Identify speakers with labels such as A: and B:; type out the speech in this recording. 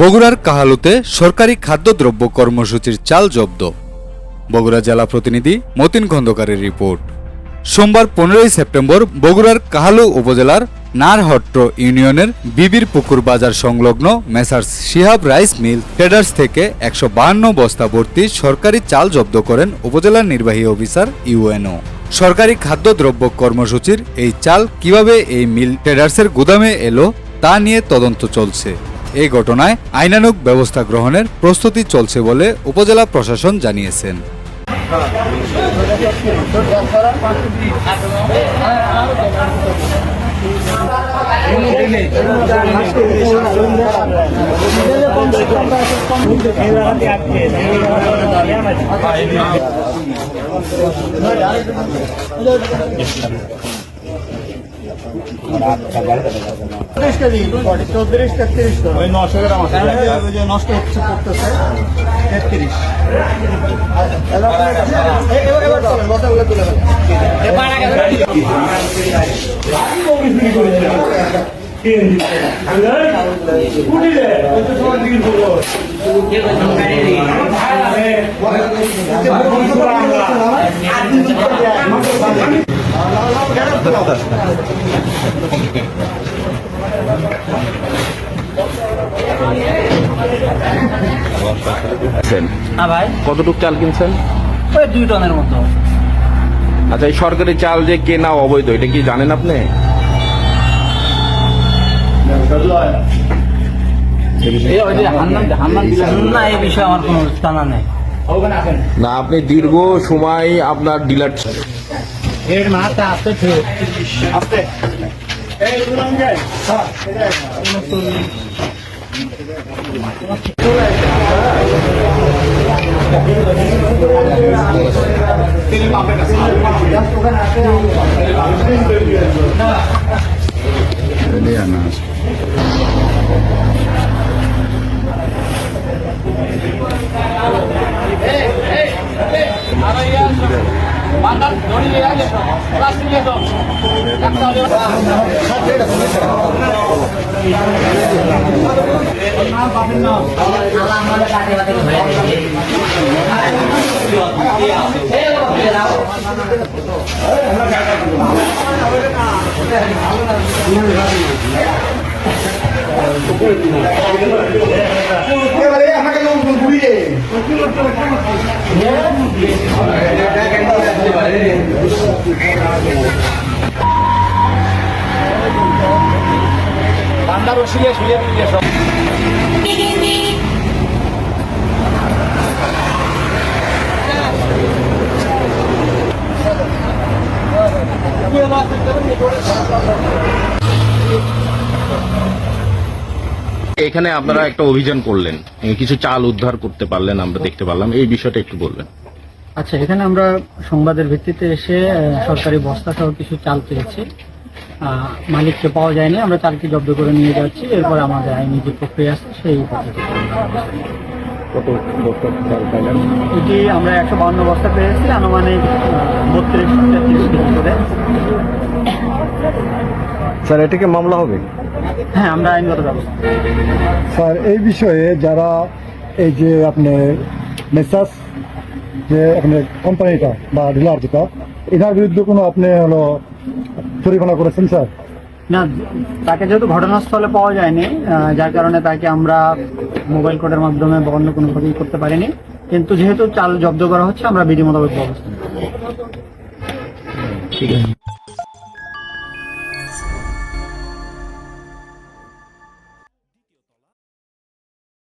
A: বগুড়ার কাহালুতে সরকারি খাদ্যদ্রব্য কর্মসূচির চাল জব্দ। বগুড়া জেলা প্রতিনিধি মতিন খন্দকারের রিপোর্ট। সোমবার পনেরোই সেপ্টেম্বর বগুড়ার কাহালু উপজেলার নারহট্ট ইউনিয়নের বিবির পুকুর বাজার সংলগ্ন Messrs Shihab rice mill traders থেকে একশো বাহান্ন বস্তা ভর্তি সরকারি চাল জব্দ করেন উপজেলার নির্বাহী অফিসার ইউএনও। সরকারি খাদ্যদ্রব্য কর্মসূচির এই চাল কীভাবে এই মিল ট্রেডার্সের গুদামে এলো তা নিয়ে তদন্ত চলছে। এই ঘটনায় আইনানুগ ব্যবস্থা গ্রহণের প্রস্তুতি চলছে বলে উপজেলা প্রশাসন জানিয়েছেন।
B: চৌত্রিশ তেত্রিশ নশো গ্রাম নষ্ট হচ্ছে করতেছে তেত্রিশ এবার
C: হ্যাঁ
D: কতটুক চাল কিনছেন?
C: ওই দুই টনের মতো।
D: আচ্ছা এই সরকারি চাল যে কেনা অবৈধ এটা কি জানেন আপনি?
C: না
D: আপনি দীর্ঘ সময় আপনার ডিলার
C: এর মাথা আসতে
B: আসতে এই দুলাম যাই হ্যাঁ ঘুরিয়ে বান্দার ওসিলে শুয়ে দিয়ে সব
D: এখানে আপনারা একটা অভিযান করলেন। কিছু চাল উদ্ধার করতে পারলেন আমরা দেখতে পারলাম। এই বিষয়টা একটু বলবেন।
E: আচ্ছা এখানে আমরা সংবাদের ভিত্তিতে এসে সরকারি বস্তা সহ কিছু চাল পেয়েছি মালিককে পাওয়া যায়নি আমরা চালটি জব্দ করে নিয়ে যাচ্ছি। এরপর আমাদের আইনি যে প্রক্রিয়া আছে সেই এটি আমরা একশো বাউন্ন বস্তা পেয়েছি আনুমানিক বত্রিশ তেত্রিশ কেজি করে।
F: স্যার এটাকে মামলা হবে?
E: হ্যাঁ আমরা আইনগত ব্যবস্থা।
F: স্যার এই বিষয়ে যারা এই যে আপনি মেসাস যে আপনার কোম্পানিটা বা ডিলার যেটা এনার বিরুদ্ধে কোনো আপনি হলো পরিকল্পনা করেছেন স্যার?
E: না তাকে যেহেতু ঘটনাস্থলে পাওয়া যায়নি যার কারণে তাকে আমরা মোবাইল কোডের মাধ্যমে বা অন্য কোনোভাবেই করতে পারিনি। কিন্তু যেহেতু চাল জব্দ করা হচ্ছে আমরা বিধি মোতাবেক ব্যবস্থা
D: ঠিক আছে।